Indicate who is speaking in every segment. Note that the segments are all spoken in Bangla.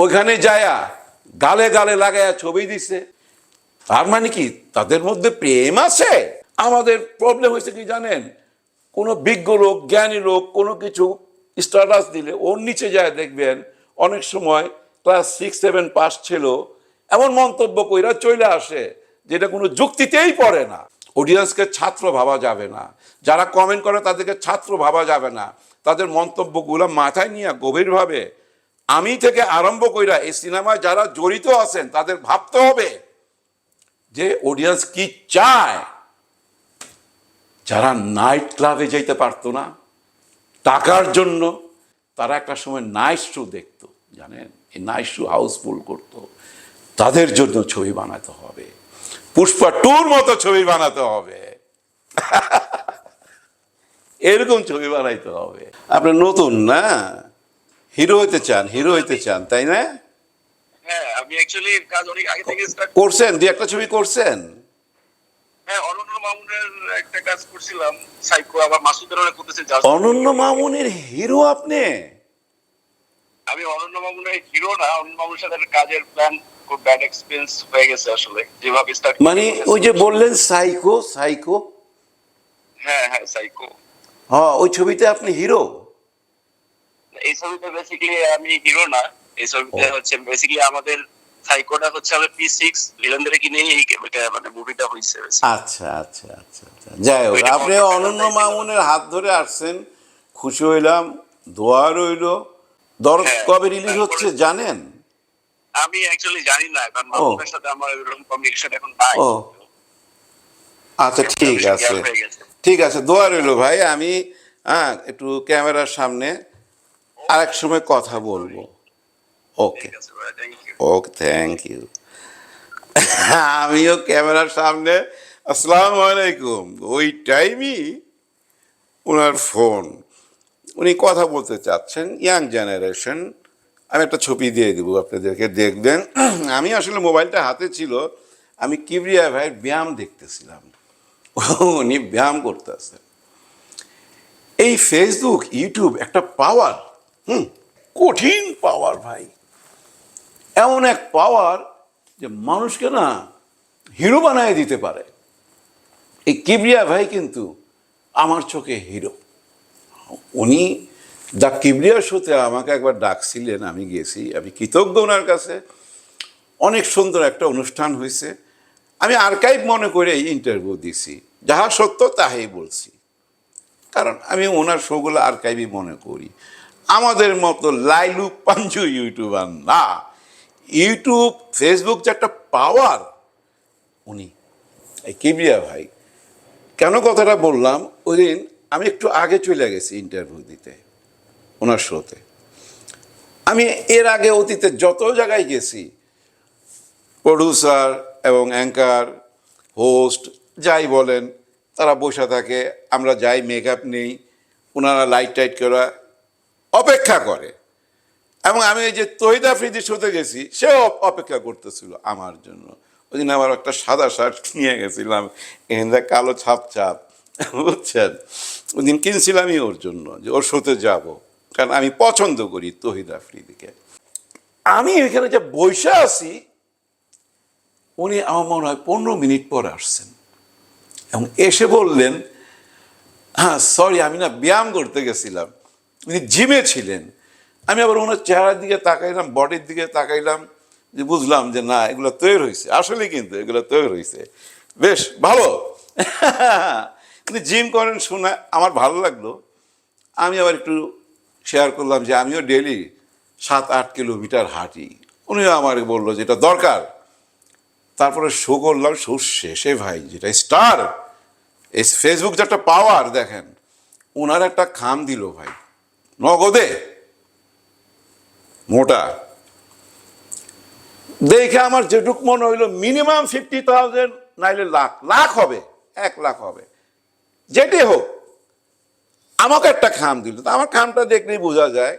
Speaker 1: ওইখানে যায়া গালে গালে লাগায়া ছবি দিছে। তার মানে কি? তাদের মধ্যে প্রেম আছে? আমাদের প্রবলেম হয়েছে কি জানেন? কোনো বিজ্ঞ লোক, জ্ঞানী লোক, কোনো কিছু স্ট্যাটাস দিলে ওর নিচে যায় দেখবেন, অনেক সময় ক্লাস সিক্স সেভেন পাস ছিল, এমন মন্তব্য কইরা চলে আসে যেটা কোনো যুক্তিতেই পড়ে না। অডিয়েন্সকে ছাত্র ভাবা যাবে না। যারা কমেন্ট করে তাদেরকে ছাত্র ভাবা যাবে না। তাদের মন্তব্যগুলো মাথায় নিয়ে গভীরভাবে আমি থেকে আরম্ভ কইরা এই সিনেমায় যারা জড়িত আছেন, তাদের ভাবতে হবে যে অডিয়েন্স কি চায়। যারা নাইট ক্লাবে যেতে পারতো না, টাকার জন্য তারা একটা সময় নাইট শো দেখতো, জানেন? এই নাইট শো হাউসফুল করতো। তাদের জন্য ছবি বানাতে হবে। পুষ্পা টুর মতো ছবি বানাতে হবে। এরকম ছবি বানাইতে হবে। আপনার নতুন না? হিরো হইতে চান হিরো হইতে চান তাই না?
Speaker 2: হ্যাঁ আমি অ্যাকচুয়ালি কাজ অনেক আগে থেকে স্টার্ট
Speaker 1: করছেন দুই একটা ছবি করছেন?
Speaker 2: হ্যাঁ অনন্য মামুনের একটা কাজ করছিলাম সাইকো আবার মাসুদের অনেক করতেছে
Speaker 1: অনন্য মামুনের হিরো আপনি?
Speaker 2: আমি অনন্য মামুনের হিরো না অনন্য মামুনের সাথে একটা কাজের প্ল্যান খুব ব্যাড এক্সপেরিয়েন্স হয়ে গেছে আসলে যেভাবে স্টার্ট
Speaker 1: মানে ওই যে বললেন সাইকো সাইকো?
Speaker 2: হ্যাঁ হ্যাঁ সাইকো।
Speaker 1: হ্যাঁ ওই ছবিতে আপনি হিরো?
Speaker 2: এই ছবিতে বেসিক্যালি আমি হিরো না। এই ছবিতে হচ্ছে বেসিক্যালি আমাদের সাইকোটা হচ্ছে আমাদের পি সিক্স ভিলেনদের কিনে এই মানে মুভিটা হয়েছে
Speaker 1: আচ্ছা আচ্ছা আচ্ছা আচ্ছা। যাই হোক আপনি অনন্য মামুনের হাত ধরে আসছেন খুশি হইলাম দোয়া রইল। দরদ
Speaker 2: হ্যাঁ,
Speaker 1: কবে রিলিজ হচ্ছে জানেন?
Speaker 2: আমি অ্যাকচুয়ালি জানি না কারণ মামুনের সাথে আমার এরকম কমিউনিকেশন এখন নাই।
Speaker 1: আচ্ছা ঠিক আছে। ঠিক আছে দোয়া রইল ভাই। আমি হ্যাঁ একটু ক্যামেরার সামনে আরেক সময় কথা বলব। ওকে
Speaker 2: ভাই thank you
Speaker 1: okay thank you আমিও ক্যামেরার সামনে আসসালাম আলাইকুম। ওই টাইমই ওনার ফোন। উনি কথা বলতে চাচ্ছেন ইয়াং জেনারেশন। আমি একটা ছবি দিয়ে দেবো আপনাদেরকে দেখবেন। আমি আসলে মোবাইলটা হাতে ছিল আমি কিবরিয়া ভাইয়ের ব্যায়াম দেখতেছিলাম। উনি ব্যায়াম করতেছেন। এই ফেসবুক ইউটিউব একটা পাওয়ার হুম, কঠিন পাওয়ার ভাই। এমন এক পাওয়ার যে মানুষকে না হিরো বানায় দিতে পারে। এই কিবরিয়া ভাই কিন্তু আমার চোখে হিরো উনি দ্য কিবরিয়া শোতে আমাকে একবার ডাকছিলেন, আমি গেছি, আমি কৃতজ্ঞ ওনার কাছে। অনেক সুন্দর একটা অনুষ্ঠান হয়েছে। আমি আর্কাইভ মনে করে এই ইন্টারভিউ দিছি। যাহা সত্য তাহাই বলছি। কারণ আমি ওনার শোগুলো আর্কাইভই মনে করি। আমাদের মতো লাইলু পাঞ্জু ইউটিউবার না। ইউটিউব, ফেসবুক যে একটা পাওয়ার উনি, এই কিবরিয়া ভাই। কেন কথাটা বললাম? ওই দিন আমি একটু আগে চলে গেছি ইন্টারভিউ দিতে, ওনার শোতে। আমি এর আগে অতীতে যত জায়গায় গেছি প্রডিউসার এবং অ্যাঙ্কার হোস্ট যাই বলেন, তারা বসে থাকে, আমরা যাই মেকআপ নেই, ওনারা লাইট টাইট করা অপেক্ষা করে। এবং আমি এই যে তহিদ আফ্রিদির শোতে গেছি, সেও অপেক্ষা করতেছিল আমার জন্য। ওই দিন আমার একটা সাদা শার্ট নিয়ে গেছিলাম এখানে কালো ছাপ ছাপ, বুঝছেন? ওই দিন কিনছিলামই ওর জন্য, যে ওর শোতে যাব। কারণ আমি পছন্দ করি তহিদ আফ্রিদিকে আমি এখানে যে বৈশা আছি, উনি আমার মনে হয় পনেরো মিনিট পর আসছেন। এবং এসে বললেন হ্যাঁ সরি আমি না ব্যায়াম করতে গেছিলাম। উনি জিমে ছিলেন। আমি আবার ওনার চেহারার দিকে তাকাইলাম, বডির দিকে তাকাইলাম, যে বুঝলাম যে না, এগুলো তৈরি হয়েছে আসলে কিন্তু এগুলো তৈরি হয়েছে বেশ, ভালো। জিম করেন শোনা আমার ভালো লাগল। আমি আবার একটু শেয়ার করলাম যে আমিও ডেলি সাত, আট কিলোমিটার হাঁটি। উনিও আমার বলল যে এটা দরকার। তারপরে শো করলাম শো শেষে ভাই, যেটা স্টার এই ফেসবুক যে একটা পাওয়ার দেখেন। ওনার একটা খাম দিল ভাই। নগদে, মোটা। দেখে আমার যেটুক মনে হইল মিনিমাম ফিফটি থাউজেন্ড নাইলে লাখ লাখ হবে, এক লাখ হবে। যেটি হোক, আমাকে একটা খাম দিল। তো আমার খামটা দেখলেই বোঝা যায়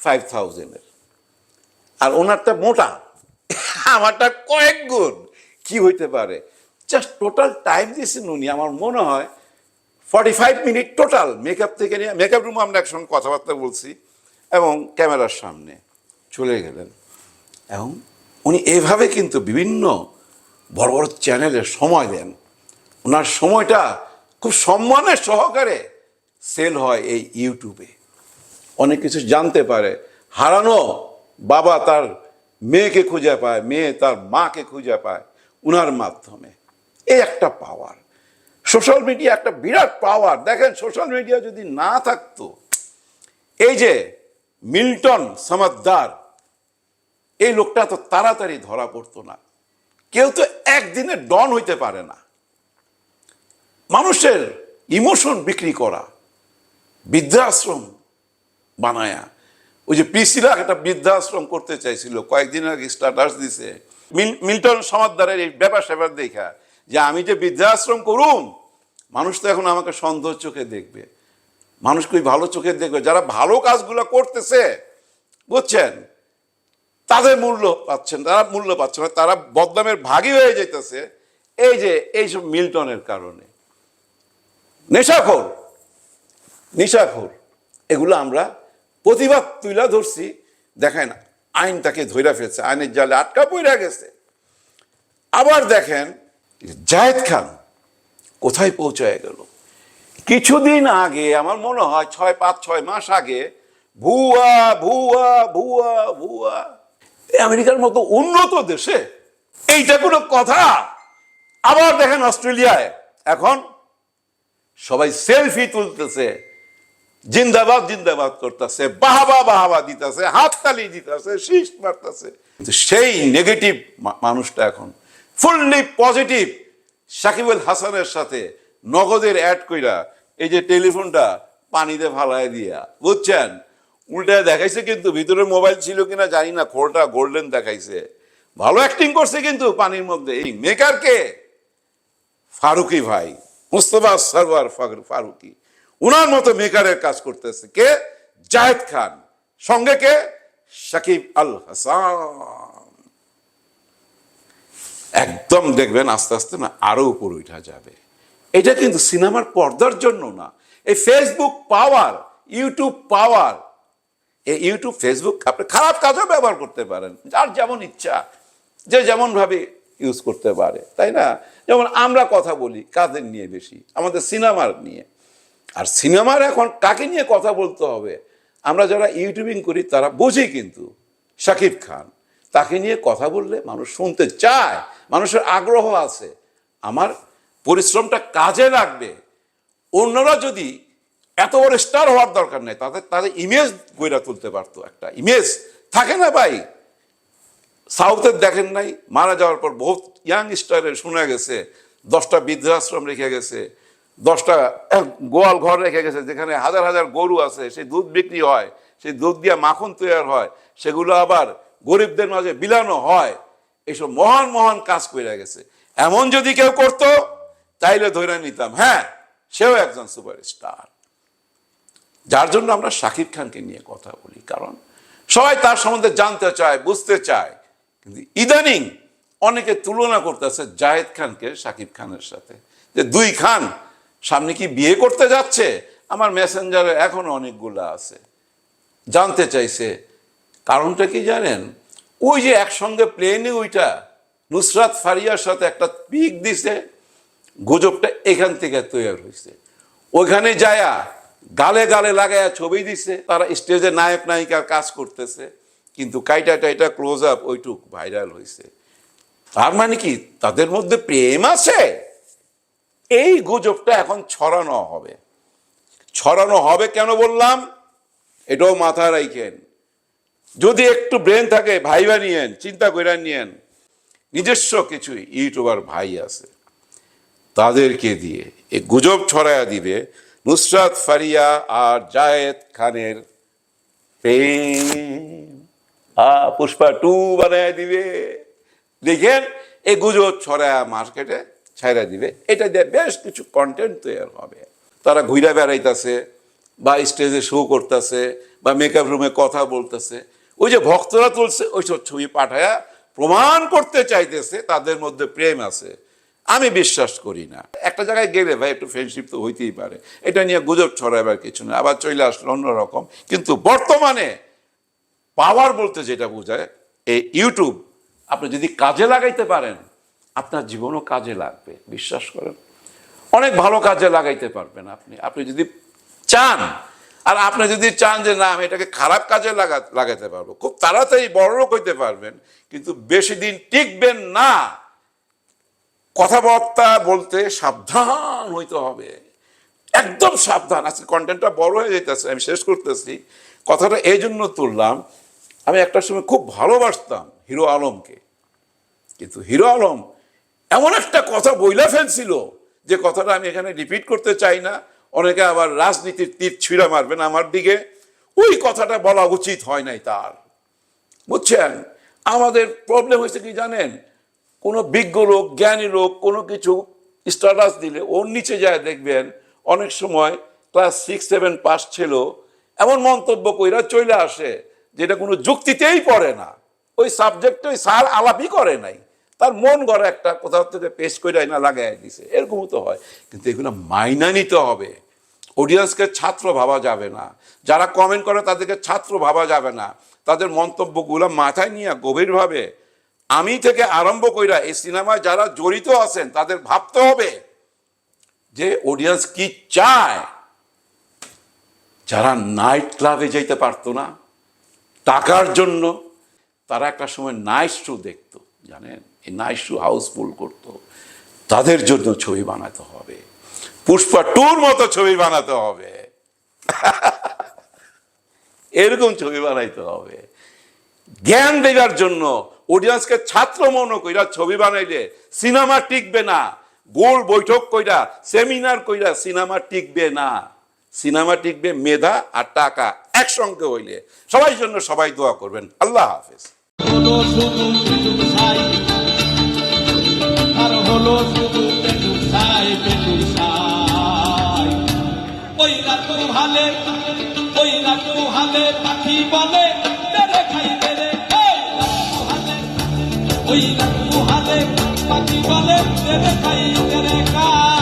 Speaker 1: ফাইভ থাউজেন্ডের আর ওনারটা মোটা, আমারটা কয়েক গুণ, কি হইতে পারে? জাস্ট টোটাল টাইম দিয়েছেন উনি, আমার মনে হয় forty five minute total makeup থেকে নিয়ে মেকআপ রুমে আমরা একসঙ্গে কথাবার্তা বলছি এবং ক্যামেরার সামনে চলে গেলেন। এবং উনি এভাবে কিন্তু বিভিন্ন বড় বড় চ্যানেলে সময় দেন। ওনার সময়টা খুব সম্মানের সহকারে সেল হয় এই ইউটিউবে। অনেক কিছু জানতে পারে। হারানো বাবা তার মেয়েকে খুঁজে পায়, মেয়ে তার মাকে খুঁজে পায় উনার মাধ্যমে। এই একটা পাওয়ার সোশ্যাল মিডিয়া একটা বিরাট পাওয়ার। দেখেন, সোশ্যাল মিডিয়া যদি না থাকতো, এই যে মিল্টন সমাদ্দার, এই লোকটা তো তাড়াতাড়ি ধরা পড়তো না। কেউ তো একদিনে ডন হইতে পারে না। মানুষের ইমোশন বিক্রি করা, বৃদ্ধাশ্রম বানায়া। ওই যে পিসিরা একটা বৃদ্ধাশ্রম করতে চাইছিল, কয়েকদিন আগে স্টার্টাস দিছে। মিল- মিল্টন সমাদ্দারের এই ব্যাপার স্যাপার দেখা। যে আমি যে বৃদ্ধাশ্রম করুম, মানুষ তো এখন আমাকে সন্দেহ চোখে দেখবে। মানুষকে ওই ভালো চোখে দেখবে? যারা ভালো কাজগুলো করতেছে, বুঝছেন? তাদের মূল্য পাচ্ছেন, তারা মূল্য পাচ্ছে না, তারা বদনামের ভাগী হয়ে যেতেছে এই যে এইসব মিল্টনের কারণে। নেশাখোর নেশাখোর, এগুলো আমরা প্রতিবাদ তুলে ধরছি। দেখেন, আইন তাকে ধইরা ফেলছে, আইনের জালে আটকা পইরা গেছে। আবার দেখেন জায়েদ খান কোথায় পৌঁছায় গেল? কিছুদিন আগে, আমার মনে হয় ছয়, পাঁচ, ছয় মাস আগে, ভুয়া ভুয়া ভুয়া ভুয়া আমেরিকার মতো উন্নত দেশে, এইটা কোনো কথা? আবার দেখেন অস্ট্রেলিয়ায়, এখন সবাই সেলফি তুলতেছে, জিন্দাবাদ জিন্দাবাদ করতেছে, বাহাবা বাহাবা দিতেছে, হাততালি দিতেছে, শীষ মারতেছে। সেই নেগেটিভ মানুষটা এখন ফুললি পজিটিভ সাকিবুল হাসানের সাথে নগদের অ্যাড কইরা এই যে টেলিফোনটা পানিতে ফালায় দিয়া। বুঝছেন? উল্টা দেখাইছে কিন্তু, ভিতরে মোবাইল ছিল কিনা জানি না খোলটা গোল্ডেন দেখাইছে। ভালো অ্যাক্টিং করছে কিন্তু পানির মধ্যে। এই মেকারকে ফারুকি ভাই, মুস্তফা সরওয়ার ফার- ফারুকি। উনার মতো মেকারের কাজ করতেছে কে? জায়েদ খান। সঙ্গে কে? সাকিব আল হাসান। একদম দেখবেন আস্তে আস্তে না আরও উপর উঠা যাবে। এটা কিন্তু সিনেমার পর্দার জন্য না। এই ফেসবুক পাওয়ার ইউটিউব পাওয়ার এই ইউটিউব ফেসবুক আপনি খারাপ কাজেও ব্যবহার করতে পারেন। যার যেমন ইচ্ছা, যে যেমন ভাবে ইউজ করতে পারে, তাই না? যেমন আমরা কথা বলি, কাদের নিয়ে বেশি? আমাদের সিনেমার নিয়ে। আর সিনেমার এখন কাকে নিয়ে কথা বলতে হবে? আমরা যারা ইউটিউবিং করি, তারা বুঝি কিন্তু। শাকিব খান তাকে নিয়ে কথা বললে মানুষ শুনতে চায়, মানুষের আগ্রহ আছে। আমার পরিশ্রমটা কাজে লাগবে। অন্যরা যদি এত বড় স্টার হওয়ার দরকার নেই, তাদের তাদের ইমেজ গইরা তুলতে পারতো একটা। ইমেজ থাকে না ভাই। সাউথের দেখেন নাই, মারা যাওয়ার পর বহুত ইয়াং স্টারের শোনা গেছে। দশটা বৃদ্ধাশ্রম রেখে গেছে। দশটা গোয়াল ঘর রেখে গেছে, যেখানে হাজার হাজার গরু আছে, সেই দুধ বিক্রি হয়, সেই দুধ দিয়ে মাখন তৈরি হয়, সেগুলো আবার গরিবদের মাঝে বিলানো হয় এইসব মহান মহান কাজ করে গেছে। এমন যদি কেউ করতো, তাইলে ধরে নিতাম। হ্যাঁ সেও একজন সুপারস্টার। যার জন্য আমরা শাকিব খানকে নিয়ে কথা বলি, কারণ সবাই তার সম্বন্ধে জানতে চায়, বুঝতে চায়। কিন্তু ইদানিং অনেকে তুলনা করতেছে জাহেদ খানকে, শাকিব খানের সাথে। যে দুই খান, সামনে কি বিয়ে করতে যাচ্ছে? আমার মেসেঞ্জারে এখনও অনেকগুলো আছে। জানতে চাইছে কারণটা কি জানেন? ওই যে একসঙ্গে প্লেনে ওইটা নুসরাত ফারিয়ার সাথে একটা পিক দিছে, গুজবটা এখান থেকে তৈরি হয়েছে। ওইখানে যায়া গালে গালে লাগায়া ছবি দিছে, তারা স্টেজে নায়ক নায়িকার কাজ করতেছে, কিন্তু কাইটা টাইটা ক্লোজ আপ ওইটুক ভাইরাল হয়েছে তার মানে কি? তাদের মধ্যে প্রেম আছে। এই গুজবটা এখন ছড়ানো হবে। ছড়ানো হবে কেন বললাম? এটাও মাথায় রাখেন। যদি একটু ব্রেন থাকে, ভাইবা নিয়েন, চিন্তা করে নিয়েন, নিজস্ব কিছু ইউটিউবার ভাই আছে, তাদেরকে দিয়ে এ গুজব ছড়ায়া দিবে নুসরাত ফারিয়া আর জায়েদ খানের পুষ্পা টু বানায় দিবে। দেখেন, এ গুজব ছড়ায়া মার্কেটে ছাইরা দিবে। এটা দিয়ে বেশ কিছু কন্টেন্ট তৈরি হবে। তারা ঘুরা বেড়াইতেছে, বা স্টেজে শো করতেছে, বা মেকআপ রুমে কথা বলতেছে। ওই যে ভক্তরা তুলছে, ওইসব ছবি পাঠায়া প্রমাণ করতে চাইতেছে, তাদের মধ্যে প্রেম আছে। আমি বিশ্বাস করি না। একটা জায়গায় গেলে ভাই, একটু ফ্রেন্ডশিপ তো হইতেই পারে। এটা নিয়ে গুজব ছড়াইবার কিছু না, আবার চলে আসলো অন্যরকম কিন্তু বর্তমানে পাওয়ার বলতে যেটা বোঝায়, এই ইউটিউব আপনি যদি কাজে লাগাইতে পারেন, আপনার জীবনও কাজে লাগবে, বিশ্বাস করেন। অনেক ভালো কাজে লাগাইতে পারবেন আপনি। আপনি যদি চান আর আপনি যদি চান যে, না, আমি এটাকে খারাপ কাজে লাগা লাগাতে পারব। খুব তাড়াতাড়ি বড়লোক হইতে পারবেন, কিন্তু বেশি দিন টিকবেন না। কথাবার্তা বলতে সাবধান হইতে হবে। একদম সাবধান। আজকে কন্টেন্টটা বড় হয়ে যেতেছে আমি শেষ করতেছি। কথাটা এই জন্য তুললাম, আমি একটা সময় খুব ভালোবাসতাম হিরো আলমকে। কিন্তু হিরো আলম এমন একটা কথা বইলা ফেলছিল যে, কথাটা আমি এখানে রিপিট করতে চাই না। অনেকে আবার রাজনীতির তীর ছুঁড়া মারবেন আমার দিকে। ওই কথাটা বলা উচিত হয় নাই তার। বুঝছেন? আমাদের প্রবলেম হয়েছে কি জানেন? কোনো বিজ্ঞ লোক, জ্ঞানী লোক, কোনো কিছু স্ট্যাটাস দিলে ওর নিচে যায় দেখবেন, অনেক সময় ক্লাস সিক্স সেভেন পাস ছিল, এমন মন্তব্য কইরা চলে আসে, যেটা কোনো যুক্তিতেই পড়ে না। ওই সাবজেক্টে ওই স্যার আলাপই করে নাই। তার মন গড়ে একটা কোথাও থেকে পেশ করে না লাগাই দিছে। এরকমও তো হয়। কিন্তু এগুলো মাইনা নিতে হবে। অডিয়েন্সকে ছাত্র ভাবা যাবে না। যারা কমেন্ট করে তাদেরকে ছাত্র ভাবা যাবে না। তাদের মন্তব্যগুলো মাথায় নিয়ে গভীরভাবে আমি থেকে আরম্ভ কইরা এই সিনেমায় যারা জড়িত আছেন, তাদের ভাবতে হবে যে অডিয়েন্স কি চায়। যারা নাইট ক্লাবে যেতে পারতো না, টাকার জন্য তারা একটা সময় নাইট শো দেখতো। জানেন এই নাইট শো হাউসফুল করতো। তাদের জন্য ছবি বানাতে হবে। পুষ্পা টুর মতো ছবি বানাতে হবে। এরকম ছবি বানাইতে হবে। জ্ঞান দেওয়ার জন্য অডিয়েন্সকে ছাত্র মনে কইরা ছবি বানাইলে সিনেমা টিকবে না। গোল বৈঠক কইরা সেমিনার কইরা সিনেমা টিকবে না। সিনেমা টিকবে মেধা আর টাকা একসঙ্গে হইলে। সবাই জন্য সবাই দোয়া করবেন। আল্লাহ হাফেজ।
Speaker 3: হলো শুধু পেটুক ছাই ওই রাত হালে হালে পাখি বলে, তেরে খাই তেরে। ওই রাত হালে পাখি বলে, তেরে খাই তেরে খাই